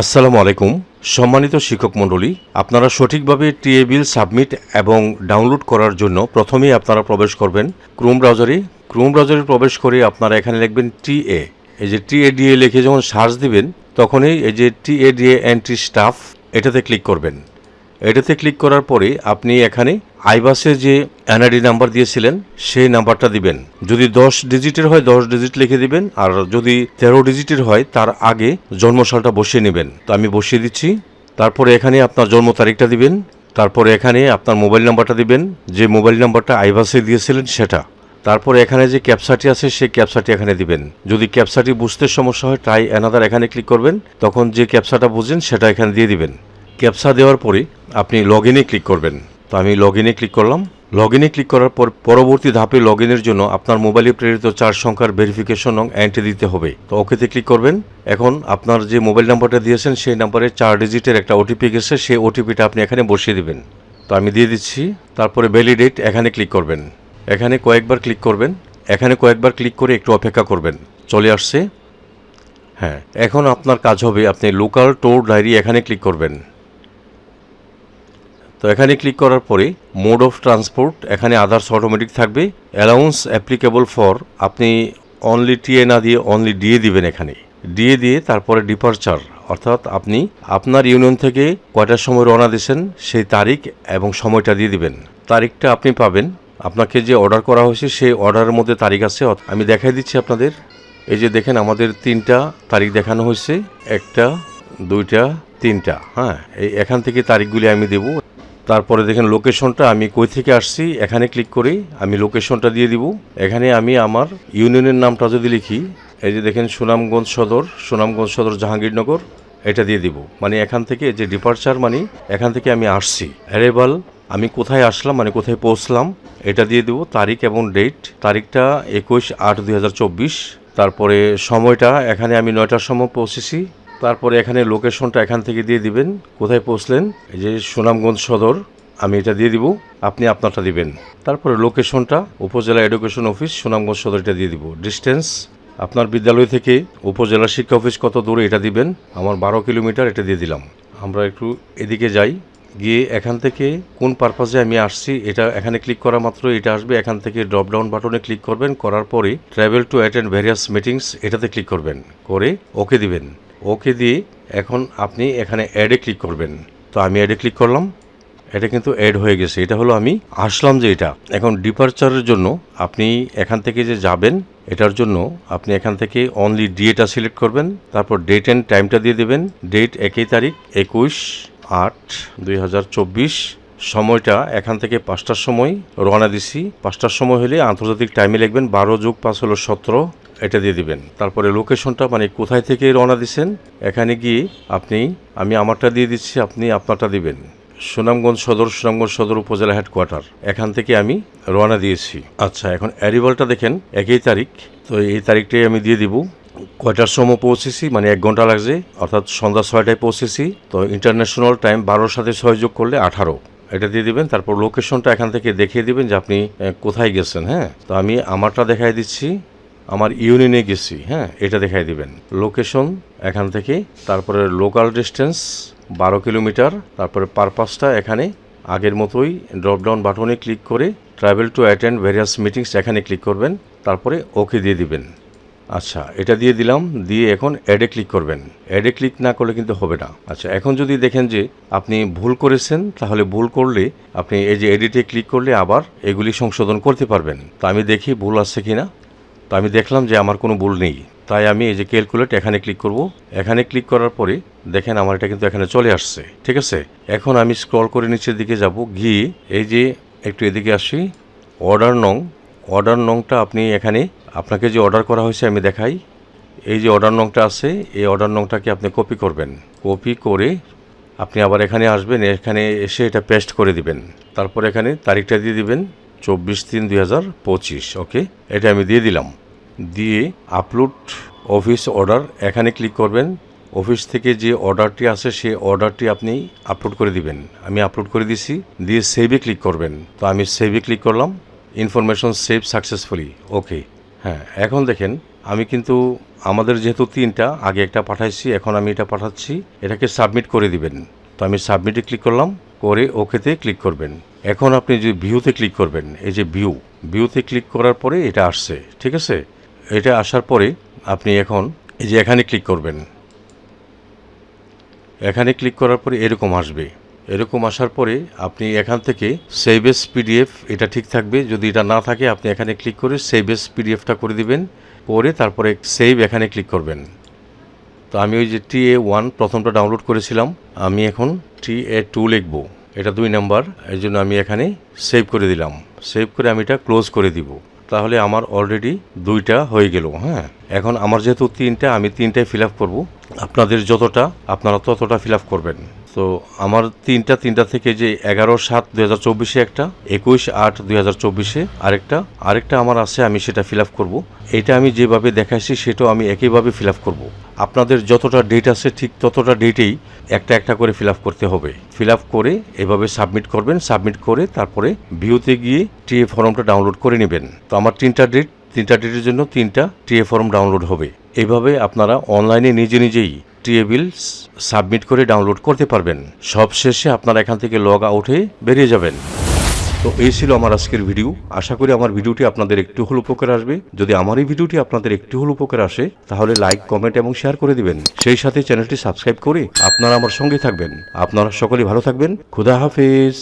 আসসালামু আলাইকুম। সম্মানিত শিক্ষক মণ্ডলী, আপনারা সঠিকভাবে টিএ বিল সাবমিট এবং ডাউনলোড করার জন্য প্রথমেই আপনারা প্রবেশ করবেন ক্রোম ব্রাউজারে। ক্রোম ব্রাউজারে প্রবেশ করে আপনারা এখানে লিখবেন টিএ। এই যে টিএডিএ লিখে যখন সার্চ দিবেন, তখনই এই যে টিএডিএ এন্ট্রি স্টাফ এটাতে ক্লিক করবেন। এটাতে ক্লিক করার পরে আপনি এখানে আইবাসে যে এনআইডি নাম্বার দিয়েছিলেন, সেই নাম্বারটা দিবেন। যদি দশ ডিজিটের হয়, দশ ডিজিট লিখে দিবেন, আর যদি তেরো ডিজিটের হয়, তার আগে জন্মসালটা বসিয়ে নেবেন। তো আমি বসিয়ে দিচ্ছি। তারপরে এখানে আপনার জন্ম তারিখটা দিবেন। তারপরে এখানে আপনার মোবাইল নাম্বারটা দিবেন। যে মোবাইল নাম্বারটা আইবাসে দিয়েছিলেন, সেটা। তারপরে এখানে যে ক্যাপসাটি আছে, সেই ক্যাপসাটি এখানে দিবেন। যদি ক্যাপসাটি বুঝতে সমস্যা হয় ট্রাই অ্যানাদার এখানে ক্লিক করবেন। তখন যে ক্যাপসাটা বুঝেন সেটা এখানে দিয়ে দিবেন। ক্যাপসা দেওয়ার পরে আপনি লগ ইনে ক্লিক করবেন। তো আমি লগ ইনে ক্লিক করলাম। লগ ইনে ক্লিক করার পর পরবর্তী ধাপে লগ জন্য আপনার মোবাইলে প্রেরিত চার সংখ্যার ভেরিফিকেশন নং এন্ট্রি দিতে হবে। তো ওকেতে ক্লিক করবেন। এখন আপনার যে মোবাইল নাম্বারটা দিয়েছেন, সেই নাম্বারে চার ডিজিটের একটা ওটিপি গেছে, সেই ওটিপিটা আপনি এখানে বসিয়ে দিবেন। তো আমি দিয়ে দিচ্ছি। তারপরে ভ্যালিডেট এখানে ক্লিক করবেন। এখানে কয়েকবার ক্লিক করবেন। এখানে কয়েকবার ক্লিক করে একটু অপেক্ষা করবেন। চলে আসছে। হ্যাঁ এখন আপনার কাজ হবে আপনি লোকাল টোর ডায়েরি এখানে ক্লিক করবেন। তো এখানে ক্লিক করার পরে মোড অফ ট্রান্সপোর্ট এখানে আদার্স অটোমেটিক থাকবে। অ্যালাউন্স অ্যাপ্লিকেবল ফর আপনি অনলি টিএ না দিয়ে অনলি ডিএ দিবেন এখানে। ডিএ দিয়ে তারপরে ডিপারচার অর্থাৎ আপনি আপনার ইউনিয়ন থেকে কয়টার সময় রওনা দিয়েছেন, সেই তারিখ এবং সময়টা দিয়ে দিবেন। তারিখটা আপনি পাবেন। আপনাকে যে অর্ডার করা হয়েছে, সেই অর্ডারের মধ্যে তারিখ আছে। আমি দেখাই দিচ্ছি আপনাদের। এই যে দেখেন আমাদের তিনটা তারিখ দেখানো হয়েছে। একটা, দুইটা, তিনটা। হ্যাঁ এই এখান থেকে তারিখগুলি আমি দেব। তারপরে দেখেন লোকেশনটা আমি কই থেকে আসছি, এখানে ক্লিক করি, আমি লোকেশনটা দিয়ে দিব। এখানে আমি আমার ইউনিয়নের নামটা যদি লিখি, এই যে দেখেন সুনামগঞ্জ সদর সুনামগঞ্জ সদর জাহাঙ্গীরনগর, এটা দিয়ে দিব। মানে এখান থেকে যে ডিপার্চার মানে এখান থেকে আমি আসছি। অ্যারেবাল আমি কোথায় আসলাম মানে কোথায় পৌঁছলাম, এটা দিয়ে দেবো তারিখ এবং ডেট তারিখটা একুশ আট দুই তারপরে সময়টা, এখানে আমি নয়টার সময় পৌঁছেছি। তারপরে এখানে লোকেশনটা এখান থেকে দিয়ে দিবেন। কোথায় পৌঁছলেন? এই যে সুনামগঞ্জ সদর, আমি এটা দিয়ে দিব, আপনি আপনারটা দিবেন। তারপরে লোকেশনটা, উপজেলা এডুকেশন অফিস, সুনামগঞ্জ সদর, এটা দিয়ে দিব। ডিস্টেন্স আপনার বিদ্যালয় থেকে উপজেলা শিক্ষা অফিস কত দূরে, এটা দিবেন। আমার বারো কিলোমিটার, এটা দিয়ে দিলাম। আমরা একটু এদিকে যাই, গিয়ে এখান থেকে কোন পারপাসে আমি আসছি, এটা এখানে ক্লিক করা মাত্র এটা আসবে। এখান থেকে ড্রপ ডাউন বাটনে ক্লিক করবেন, করার পরে travel to attend various meetings এটাতে ক্লিক করবেন। করে ওকে দিবেন। ওকে দিয়ে এখন আপনি এখানে অ্যাডে ক্লিক করবেন। তো আমি অ্যাডে ক্লিক করলাম। এটা কিন্তু অ্যাড হয়ে গেছে। এটা হলো আমি আসলাম যে এটা। এখন ডিপারচারের জন্য আপনি এখান থেকে যে যাবেন, এটার জন্য আপনি এখান থেকে অনলি ডিএটা সিলেক্ট করবেন, তারপর ডেট অ্যান্ড টাইমটা দিয়ে দেবেন। ডেট একই তারিখ, একুশ আট দুই সময়টা এখান থেকে পাঁচটার সময় রওনা দিছি। পাঁচটার সময় হলে আন্তর্জাতিক টাইমে লিখবেন বারো যোগ পাঁচ হলো সতেরো। এটা দিয়ে দিবেন। তারপরে লোকেশনটা মানে কোথায় থেকে রওনা দিছেন, এখানে গিয়ে আপনি, আমি আমারটা দিয়ে দিচ্ছি, আপনি আপনারটা দিবেন। সুনামগঞ্জ সদর সুনামগঞ্জ সদর উপজেলা হেডকোয়ার্টার এখান থেকে আমি রওনা দিয়েছি। আচ্ছা এখন অ্যারিভালটা দেখেন, একই তারিখ। তো এই তারিখটাই আমি দিয়ে দিব। কয়টার সময় পৌঁছেছি? মানে এক ঘণ্টা লাগছে, অর্থাৎ সন্ধ্যা ছয়টায় পৌঁছেছি। তো ইন্টারন্যাশনাল টাইম বারোর সাথে ছয় যোগ করলে আঠারো। এটা দিয়ে দিবেন, তারপর লোকেশনটা এখান থেকে দেখিয়ে দিবেন যে আপনি কোথায় গেছেন হ্যাঁ? তো আমি আমারটা দেখাই দিচ্ছি। আমার ইউনিয়নে গেছি হ্যাঁ এটা দেখাই দিবেন। লোকেশন এখান থেকে, তারপরে লোকাল ডিস্টেন্স বারো কিলোমিটার, তারপরে পারপাসটা এখানে, আগের মতোই ড্রপডাউন বাটনে ক্লিক করে travel to attend various meetings এখানে ক্লিক করবেন, তারপরে ওকে দিয়ে দিবেন। আচ্ছা এটা দিয়ে দিলাম, দিয়ে এখন অ্যাডে ক্লিক করবেন। অ্যাডে ক্লিক না করলে কিন্তু হবে না। আচ্ছা এখন যদি দেখেন যে আপনি ভুল করেছেন, তাহলে ভুল করলে আপনি এই যে এডিটে ক্লিক করলে আবার এগুলি সংশোধন করতে পারবেন। তা আমি দেখি ভুল আসছে কিনা। তো আমি দেখলাম যে আমার কোনো ভুল নেই। তাই আমি এই যে ক্যালকুলেট এখানে ক্লিক করব। এখানে ক্লিক করার পরে দেখেন আমার এটা কিন্তু এখানে চলে আসছে। ঠিক আছে? এখন আমি স্ক্রল করে নিচের দিকে যাব। গিয়ে এই যে একটু এদিকে আসি। অর্ডার নং অর্ডার নংটা আপনি এখানে আপনাকে যে অর্ডার করা হয়েছে আমি দেখাই। এই যে অর্ডার নংটা আছে, এই অর্ডার নংটাকে আপনি কপি করবেন। কপি করে আপনি আবার এখানে আসবেন, এখানে এসে এটা পেস্ট করে দিবেন। তারপর এখানে তারিখটা দিয়ে দিবেন, চব্বিশ তিন দুই ওকে এটা আমি দিয়ে দিলাম। দিয়ে আপলোড অফিস অর্ডার এখানে ক্লিক করবেন। অফিস থেকে যে অর্ডারটি আছে, সেই অর্ডারটি আপনি আপলোড করে দিবেন। আমি আপলোড করে দিছি, দিয়ে সেভে ক্লিক করবেন। তো আমি সেভে ক্লিক করলাম ইনফরমেশন সেভ সাকসেসফুলি ওকে হ্যাঁ এখন দেখেন, আমি কিন্তু আমাদের যেহেতু তিনটা, আগে একটা পাঠাইছি, এখন আমি এটা পাঠাচ্ছি, এটাকে সাবমিট করে দিবেন। তো আমি সাবমিটে ক্লিক করলাম, করে ওকেতে ক্লিক করবেন। এখন আপনি যে ভিউতে ক্লিক করবেন, এই যে ভিউ ভিউতে ক্লিক করার পরে এটা আসছে, ঠিক আছে? এটা আসার পরে আপনি এখন এই যে এখানে ক্লিক করবেন। এখানে ক্লিক করার পরে এরকম আসবে। এরকম আসার পরে আপনি এখান থেকে সেভ এস পিডিএফ এটা ঠিক থাকবে। যদি এটা না থাকে, আপনি এখানে ক্লিক করে সেভ এস পিডিএফটা করে দিবেন। পরে তারপরে সেভ এখানে ক্লিক করবেন। তো আমি ওই যে টি এ ওয়ান প্রথমটা ডাউনলোড করেছিলাম। আমি এখন টি এ টু লিখব। এটা দুই নাম্বার এই জন্য আমি এখানে সেভ করে দিলাম। সেভ করে আমি এটা ক্লোজ করে দিব। তাহলে আমার অলরেডি দুইটা হয়ে গেল হ্যাঁ? এখন আমার যেহেতু তিনটা, আমি তিনটায় ফিল আপ করব। আপনাদের যতটা, আপনারা ততটা ফিল আপ করবেন। তো আমার তিনটা তিনটা থেকে যে এগারো সাত দুই হাজার চব্বিশে একটা, একুশ আট দুই হাজার চব্বিশে আরেকটা আরেকটা আমার আছে, আমি সেটা ফিল আপ করব। এটা আমি যেভাবে দেখাইছি, সেটাও আমি একইভাবে ফিল আপ করব। আপনাদের যতটা ডেট আছে, ঠিক ততটা ডেটেই একটা একটা করে ফিল আপ করতে হবে। ফিল আপ করে এভাবে সাবমিট করবেন সাবমিট করে তারপরে ভিউতে গিয়ে টিএ ফর্মটা ডাউনলোড করে নেবেন। তো আমার তিনটা ডেট তিনটা ডেটের জন্য তিনটা টিএ ফর্ম ডাউনলোড হবে। এভাবে আপনারা অনলাইনে নিজে, নিজেই টিএ বিল সাবমিট করে ডাউনলোড করতে পারবেন। সব শেষে আপনারা এখান থেকে লগ আউটে বেরিয়ে যাবেন। তো এই ছিল আমার আজকের ভিডিও। আশা করি আমার ভিডিওটি আপনাদের একটু হল উপকার আসবে। যদি আমার এই ভিডিওটি আপনাদের একটু হল উপকার আসে, তাহলে লাইক, কমেন্ট এবং শেয়ার করে দিবেন। সেই সাথে চ্যানেলটি সাবস্ক্রাইব করে আপনারা আমার সঙ্গে থাকবেন। আপনারা সকলে ভালো থাকবেন। খুদা হাফেজ।